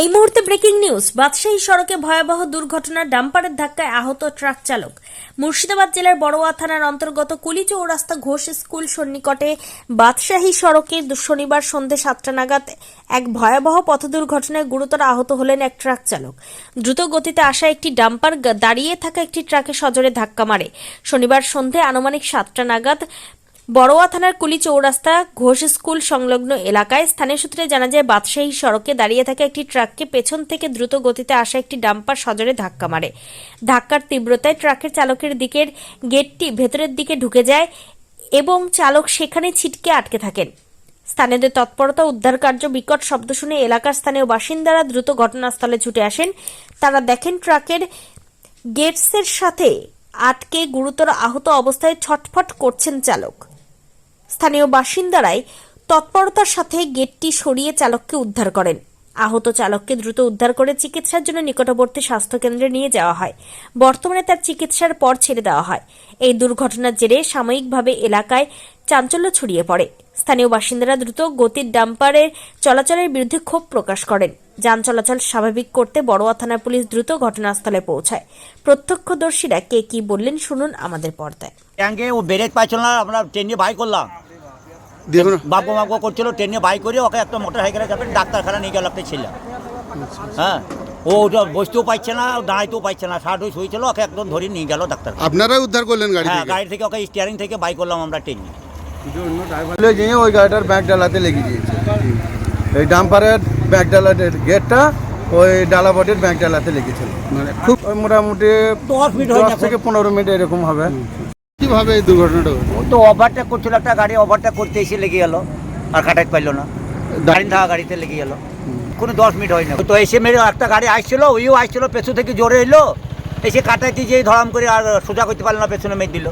এই মুহূর্তে breaking news বাদশাহী সড়কে ভয়াবহ দুর্ঘটনা ডাম্পারের ধাক্কায় আহত ট্রাক চালক। মুর্শিদাবাদ জেলার বড়োয়া থানার অন্তর্গত কুলি চৌরাস্তা ঘোষ স্কুল সন্নিকটে বাদশাহী সড়কে শনিবার সন্ধে সাতটা নাগাদ এক ভয়াবহ পথ দুর্ঘটনায় গুরুতর আহত হলেন এক ট্রাক চালক। দ্রুত গতিতে আসা একটি ডাম্পার দাঁড়িয়ে থাকা একটি ট্রাকে সজোরে ধাক্কা মারে। শনিবার সন্ধে আনুমানিক সাতটা নাগাদ বড়োয়া থানার কুলি চৌরাস্তা ঘোষ স্কুল সংলগ্ন এলাকায় স্থানীয় সূত্রে জানা যায়, বাদশাহী সড়কে দাঁড়িয়ে থাকা একটি ট্রাককে পেছন থেকে দ্রুত গতিতে আসা একটি ডাম্পার সজোরে ধাক্কা মারে। ধাক্কার তীব্রতায় ট্রাকের চালকের দিকের গেটটি ভেতরের দিকে ঢুকে যায় এবং চালক সেখানে ছিটকে আটকে থাকেন। স্থানীয়দের তৎপরতা, উদ্ধার কার্য, বিকট শব্দ শুনে এলাকার স্থানীয় বাসিন্দারা দ্রুত ঘটনাস্থলে ছুটে আসেন। তারা দেখেন ট্রাকের গেটসের সাথে আটকে গুরুতর আহত অবস্থায় ছটফট করছেন চালক। স্থানীয় বাসিন্দারাই তৎপরতার সাথে গেটটি সরিয়ে চালককে উদ্ধার করেন। আহত চালককে দ্রুত উদ্ধার করে চিকিৎসার জন্য নিকটবর্তী স্বাস্থ্যকেন্দ্রে নিয়ে যাওয়া হয়। বর্তমানে তার চিকিৎসার পর ছেড়ে দেওয়া হয়। এই দুর্ঘটনার জেরে সাময়িকভাবে এলাকায় চাঞ্চল্য ছড়িয়ে পড়ে। স্থানীয় বাসিন্দারা দ্রুত গতির ডাম্পারের চলাচলের বিরুদ্ধে ক্ষোভ প্রকাশ করেন। যান চলাচল স্বাভাবিক করতে বড়োয়া থানার পুলিশ দ্রুত ঘটনাস্থলে পৌঁছায়। প্রত্যক্ষদর্শীরা কে কি বললেন শুনুন আমাদের পর্দায়। ট্যাঙ্কে ও ব্রেক পাইছিল না আমরা ট্রেন নিয়ে বাই করলাম। দেখুন বাবু মাগো করছিল ট্রেন নিয়ে বাই করে ওকে একটা মোটর সাইকেলে যাবেন ডাক্তারখানা নিয়ে গেল একটা ছেলে। হ্যাঁ ও ওটা বসতেও পাইছে না দাঁড়াইতেও পাইছে না ষাট হয়ে শুয়েছিল ওকে একদম ধরে নিয়ে গেল ডাক্তার আপনারাই উদ্ধার করলেন গাড়ি হ্যাঁ গাড়ি থেকে ওকে স্টিয়ারিং থেকে বাই করলাম আমরা ট্রেন। নিয়ে ওই গাড়িটার ব্যাগ ডালাতে লেগে গিয়েছে। এই ডাম্পারের ব্যাগ ডালাটের গেটটা ওই ডালাবটির ব্যাগডালাতে লেগেছিল। মানে খুব মোটামুটি দশ মিনিট হয়ে দশ থেকে পনেরো মিনিট এরকম হবে। কীভাবে এই দুর্ঘটনাটা ও তো ওভারটেক করছিল একটা গাড়ি ওভারটেক করতে এসে লেগে গেল আর কাটাইতে পারল না। দাঁড়িয়ে থাকা গাড়িতে লেগে গেল। কোনো দশ মিনিট হয় না তো এসে মেরে একটা গাড়ি আসছিল ওইও আসছিল পেছন থেকে জোরে এলো এসে কাটাইতে যেয়ে ধরাম করে আর সোজা করতে পারল না পেছনে মেরে দিল।